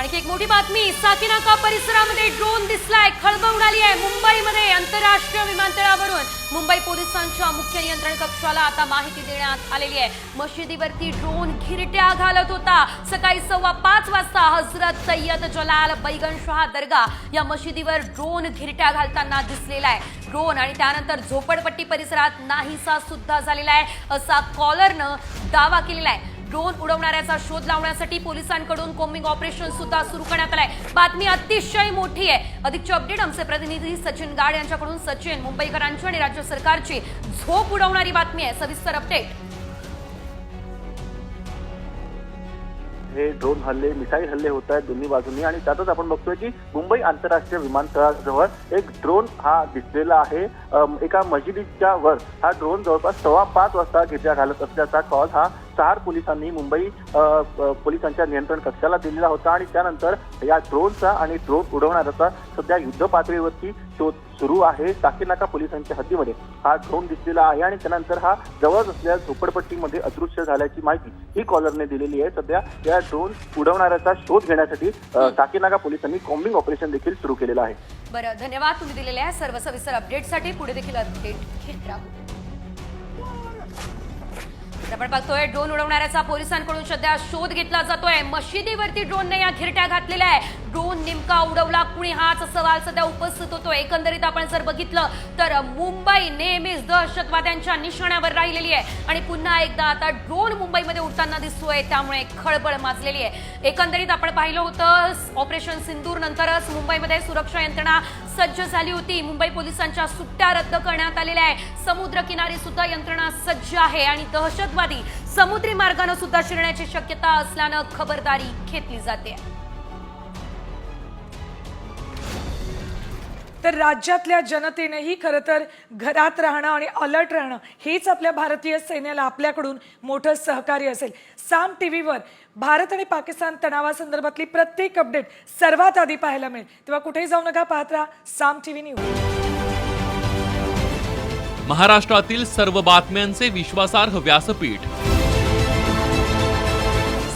आणखी एक मोठी बातमी साकिनाका परिसरामध्ये ड्रोन दिसलाय. खळबळ उडाली आहे मुंबईमध्ये आंतरराष्ट्रीय विमानतळावरून. मुंबई पोलिसांच्या मुख्य नियंत्रण कक्षाला आता माहिती देण्यात आलेली आहे. मशिदीवरती ड्रोन घिरट्या घालत होता. सकाळी सव्वा पाच वाजता हजरत सय्यद जलाल बैगन शहा दर्गा या मशिदीवर ड्रोन घिरट्या घालताना दिसलेला आहे. ड्रोन आणि त्यानंतर झोपडपट्टी परिसरात नाहीसा सुद्धा झालेला आहे. असा कॉलरनं दावा केलेला आहे. ड्रोन उडवणाऱ्याचा शोध लावण्यासाठी पोलिसांकडून कोम्बिंग ऑपरेशन सुद्धा सुरू करण्यात आलंय. बातमी अतिशय मोठी आहे. अधिकचे अपडेट आमचे प्रतिनिधी सचिन गाड यांच्याकडून. सचिन मुंबईकरांची आणि राज्य सरकारची झोप उडवणारी बातमी आहे. सविस्तर अपडेट हे ड्रोन हल्ले मिसाईल हल्ले होत आहेत दोन्ही बाजूंनी आणि त्यातच आपण बघतोय की मुंबई आंतरराष्ट्रीय विमानतळाजवळ एक ड्रोन हा दिसलेला आहे. एका मशिदीच्या वर हा ड्रोन जवळपास सव्वा पाच वाजता घेतल्या घालत असल्याचा कॉल हा सहार पोलिसांनी मुंबई पोलिसांच्या नियंत्रण कक्षाला दिलेला होता आणि त्यानंतर या ड्रोनचा आणि ड्रोन उडवणाऱ्याचा सध्या युद्ध पातळीवरती शोध सुरू आहे. साकीनाका पोलिसांच्या हद्दीमध्ये हा ड्रोन दिसलेला आहे आणि त्यानंतर हा जवळच असलेल्या झोपडपट्टीमध्ये अदृश्य झाल्याची माहिती ही कॉलरने दिलेली आहे. सध्या या ड्रोन उडवणाऱ्याचा शोध घेण्यासाठी साकीनाका पोलिसांनी कॉम्बिंग ऑपरेशन देखील सुरू केलेलं आहे. बरं धन्यवाद तुम्ही दिलेल्या सर्व सविस्तर अपडेटसाठी. पुढे देखील अपडेट घेत राहू. आपण बघतोय ड्रोन उडवणाऱ्याचा पोलिसांकडून सध्या शोध घेतला जातोय. मशिदीवरती ड्रोनने या घिरट्या घातलेल्या आहे. ड्रोन नेमका उडवला कुणी? हाच सवाल सध्या उपस्थित होतो एकंदरीत आपण जर बघितलं तर मुंबई नेहमीच दहशतवाद्यांच्या निशाण्यावर राहिलेली आहे. आणि पुन्हा एकदा आता ड्रोन मुंबईमध्ये उडताना दिसतोय. त्यामुळे खळबळ माजलेली आहे. एकंदरीत आपण पाहिलं होतं ऑपरेशन सिंदूर नंतरच मुंबईमध्ये सुरक्षा यंत्रणा सज्ज झाली होती. मुंबई पोलिसांच्या सुट्ट्या रद्द करण्यात आलेल्या आहे. समुद्र किनारी सुद्धा यंत्रणा सज्ज आहे आणि दहशतवादी समुद्री मार्गानं सुद्धा शिरण्याची शक्यता असल्यानं खबरदारी घेतली जाते. तर राज्यातल्या जनतेनेही खरं तर घरात राहणं आणि अलर्ट राहणं हेच आपल्या भारतीय सैन्याला आपल्याकडून मोठं सहकार्य असेल. साम टी व्हीवर भारत आणि पाकिस्तान तणावासंदर्भातली प्रत्येक अपडेट सर्वात आधी पाहायला मिळेल. तेव्हा कुठेही जाऊ नका पाहत राहा साम टी व्ही न्यूज. महाराष्ट्रातील सर्व बातम्यांचे विश्वासार्ह व्यासपीठ.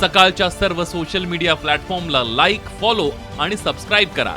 सकाळच्या सर्व सोशल मीडिया प्लॅटफॉर्मला लाईक फॉलो आणि सबस्क्राईब करा.